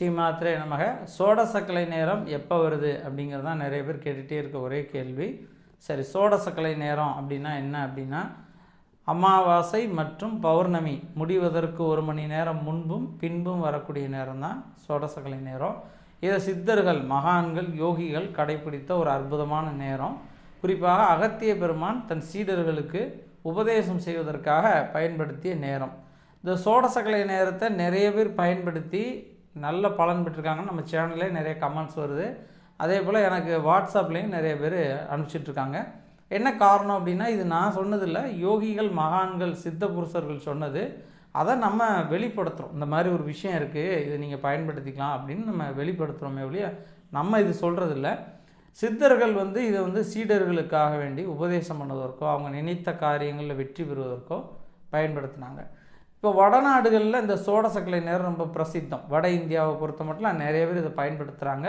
ஸ்ரீமாத்திரே நமக. சோடசக்கலை நேரம் எப்போ வருது அப்படிங்கிறது தான் நிறைய பேர் கேட்டுகிட்டே இருக்க ஒரே கேள்வி. சரி சோடசக்கலை நேரம் அப்படின்னா என்ன அப்படின்னா அமாவாசை மற்றும் பௌர்ணமி முடிவதற்கு ஒரு மணி நேரம் முன்பும் பின்பும் வரக்கூடிய நேரம் தான் சோடசக்கலை நேரம். இதை சித்தர்கள் மகான்கள் யோகிகள் கடைபிடித்த ஒரு அற்புதமான நேரம். குறிப்பாக அகத்திய பெருமான் தன் சீடர்களுக்கு உபதேசம் செய்வதற்காக பயன்படுத்திய நேரம். இந்த சோடசக்கலை நேரத்தை நிறைய பேர் பயன்படுத்தி நல்ல பலன் பெற்றிருக்காங்கன்னு நம்ம சேனல்லே நிறைய கமெண்ட்ஸ் வருது. அதே போல் எனக்கு வாட்ஸ்அப்லேயும் நிறைய பேர் அனுப்பிச்சிட்ருக்காங்க என்ன காரணம் அப்படின்னா இது நான் சொன்னதில்லை யோகிகள் மகான்கள் சித்த புருஷர்கள் சொன்னது. அதை நம்ம வெளிப்படுத்துகிறோம் இந்த மாதிரி ஒரு விஷயம் இருக்குது இதை நீங்கள் பயன்படுத்திக்கலாம் அப்படின்னு நம்ம வெளிப்படுத்துகிறோமே ஒழிய நம்ம இது சொல்கிறதில்ல சித்தர்கள் வந்து இதை வந்து சீடர்களுக்காக வேண்டி உபதேசம் பண்ணுவதற்கோ அவங்க நினைத்த காரியங்களில் வெற்றி பெறுவதற்கோ பயன்படுத்தினாங்க. இப்போ வடநாடுகளில் இந்த சோடசக்கலை நேரம் ரொம்ப பிரசித்தம். வட இந்தியாவை பொறுத்த மட்டும் நிறைய பேர் இதை பயன்படுத்துகிறாங்க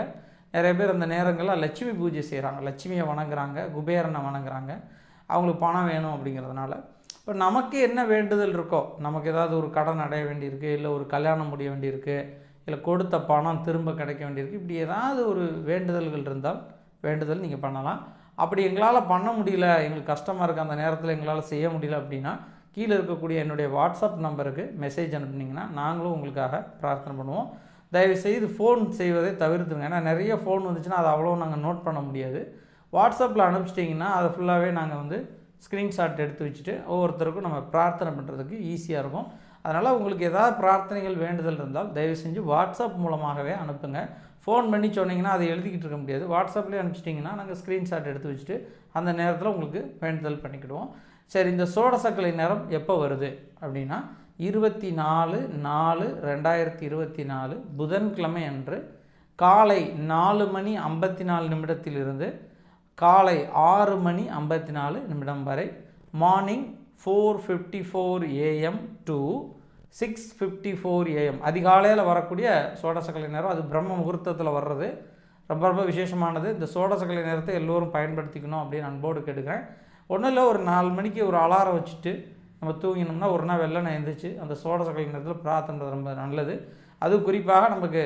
நிறைய பேர் அந்த நேரங்களில் லட்சுமி பூஜை செய்கிறாங்க லட்சுமியை வணங்குறாங்க குபேரனை வணங்குறாங்க. அவங்களுக்கு பணம் வேணும் அப்படிங்கிறதுனால. இப்போ நமக்கு என்ன வேண்டுதல் இருக்கோ நமக்கு ஏதாவது ஒரு கடன் அடைய வேண்டியிருக்கு இல்லை ஒரு கல்யாணம் முடிய வேண்டியிருக்கு இல்லை கொடுத்த பணம் திரும்ப கிடைக்க வேண்டியிருக்கு இப்படி ஏதாவது ஒரு வேண்டுதல்கள் இருந்தால் வேண்டுதல் நீங்கள் பண்ணலாம். அப்படி எங்களால் பண்ண முடியல எங்களுக்கு கஷ்டமாக இருக்குது அந்த நேரத்தில் எங்களால் செய்ய முடியல அப்படின்னா கீழே இருக்கக்கூடிய என்னுடைய வாட்ஸ்அப் நம்பருக்கு மெசேஜ் அனுப்புனீங்கன்னா நாங்களும் உங்களுக்காக பிரார்த்தனை பண்ணுவோம். தயவுசெய்து ஃபோன் செய்வதை தவிர்த்துங்க ஏன்னா நிறைய ஃபோன் வந்துச்சுன்னா அதை அவ்வளோ நாங்கள் நோட் பண்ண முடியாது. வாட்ஸ்அப்பில் அனுப்பிச்சிட்டிங்கன்னா அதை ஃபுல்லாகவே நாங்கள் வந்து ஸ்க்ரீன்ஷாட் எடுத்து வச்சுட்டு ஒவ்வொருத்தருக்கும் நம்ம பிரார்த்தனை பண்ணுறதுக்கு ஈஸியாக இருக்கும். அதனால் உங்களுக்கு ஏதாவது பிரார்த்தனைகள் வேண்டுதல் இருந்தால் தயவு செஞ்சு வாட்ஸ்அப் மூலமாகவே அனுப்புங்க. ஃபோன் பண்ணி சொன்னீங்கன்னா அதை எழுதிக்கிட்டு இருக்க முடியாது. வாட்ஸ்அப்லேயே அனுப்பிச்சிட்டிங்கன்னா நாங்கள் ஸ்க்ரீன்ஷாட் எடுத்து வச்சுட்டு அந்த நேரத்தில் உங்களுக்கு வேண்டுதல் பண்ணிக்கிடுவோம். சரி இந்த சோடசக்கலை நேரம் எப்போ வருது அப்படின்னா இருபத்தி நாலு நாலு ரெண்டாயிரத்தி இருபத்தி நாலு புதன்கிழமை அன்று காலை நாலு மணி ஐம்பத்தி நாலு நிமிடத்திலிருந்து காலை ஆறு மணி ஐம்பத்தி நாலு நிமிடம் வரை morning four fifty four AM to six fifty four AM. அதிகாலையில் வரக்கூடிய சோடசக்கலை நேரம் அது பிரம்ம முகூர்த்தத்தில் வர்றது. ரொம்ப ரொம்ப விசேஷமானது. இந்த சோடசக்கலை நேரத்தை எல்லோரும் பயன்படுத்திக்கணும் அப்படின்னு அன்போடு கேட்டுக்கிறேன். ஒன்றும் இல்லை ஒரு நாலு மணிக்கு ஒரு அலாரம் வச்சுட்டு நம்ம தூங்கினோம்னா ஒரு நாள் வெள்ளனை எழுந்திரிச்சு அந்த சோடசக்கலை நேரத்தில் பிரார்த்தனை ரொம்ப நல்லது. அது குறிப்பாக நமக்கு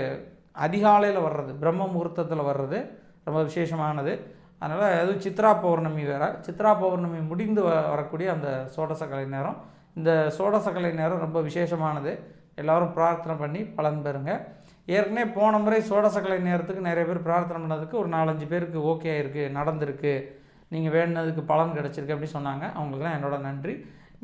அதிகாலையில் வர்றது பிரம்ம முகூர்த்தத்தில் வர்றது ரொம்ப விசேஷமானது. அதனால் அதுவும் சித்ரா பௌர்ணமி வேறு. சித்ரா பௌர்ணமி முடிந்து வ வரக்கூடிய அந்த சோடசக்கலை நேரம். இந்த சோடசக்கலை நேரம் ரொம்ப விசேஷமானது. எல்லோரும் பிரார்த்தனை பண்ணி பலன் பெறுங்க. ஏற்கனவே போன முறை சோடசக்கலை நேரத்துக்கு நிறைய பேர் பிரார்த்தனை பண்ணதுக்கு ஒரு நாலஞ்சு பேருக்கு ஓகே ஆயிருக்கு நடந்திருக்கு. நீங்கள் வேணுனதுக்கு பலன் கிடச்சிருக்கு அப்படின்னு சொன்னாங்க. அவங்களுக்குலாம் என்னோட நன்றி.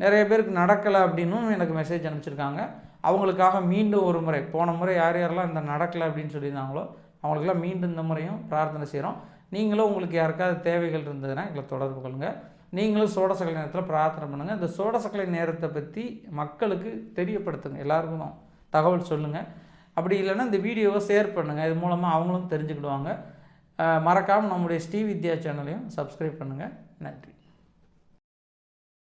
நிறைய பேருக்கு நடக்கலை அப்படின்னும் எனக்கு மெசேஜ் அனுப்பிச்சிருக்காங்க. அவங்களுக்காக மீண்டும் ஒரு முறை போன முறை யார் யாரெல்லாம் இந்த நடக்கலை அப்படின்னு சொல்லியிருந்தாங்களோ அவங்களுக்கெல்லாம் மீண்டும் இந்த முறையும் பிரார்த்தனை செய்கிறோம் நீங்களும் உங்களுக்கு யாருக்காவது தேவைகள் இருந்ததுன்னா எங்களை தொடர்பு கொள்ளுங்கள் நீங்களும் சோடசக்கலை நேரத்தில் பிரார்த்தனை பண்ணுங்கள் இந்த சோடசக்கலை நேரத்தை பற்றி மக்களுக்கு தெரியப்படுத்துங்க. எல்லாருக்கும் தகவல் சொல்லுங்கள் அப்படி இல்லைன்னா இந்த வீடியோவை ஷேர் பண்ணுங்கள் இது மூலமாக அவங்களும் தெரிஞ்சுக்கிடுவாங்க. மறக்காமல் நம்முடைய ஸ்ரீ வித்யா சேனலையும் சப்ஸ்கிரைப் பண்ணுங்கள் நன்றி.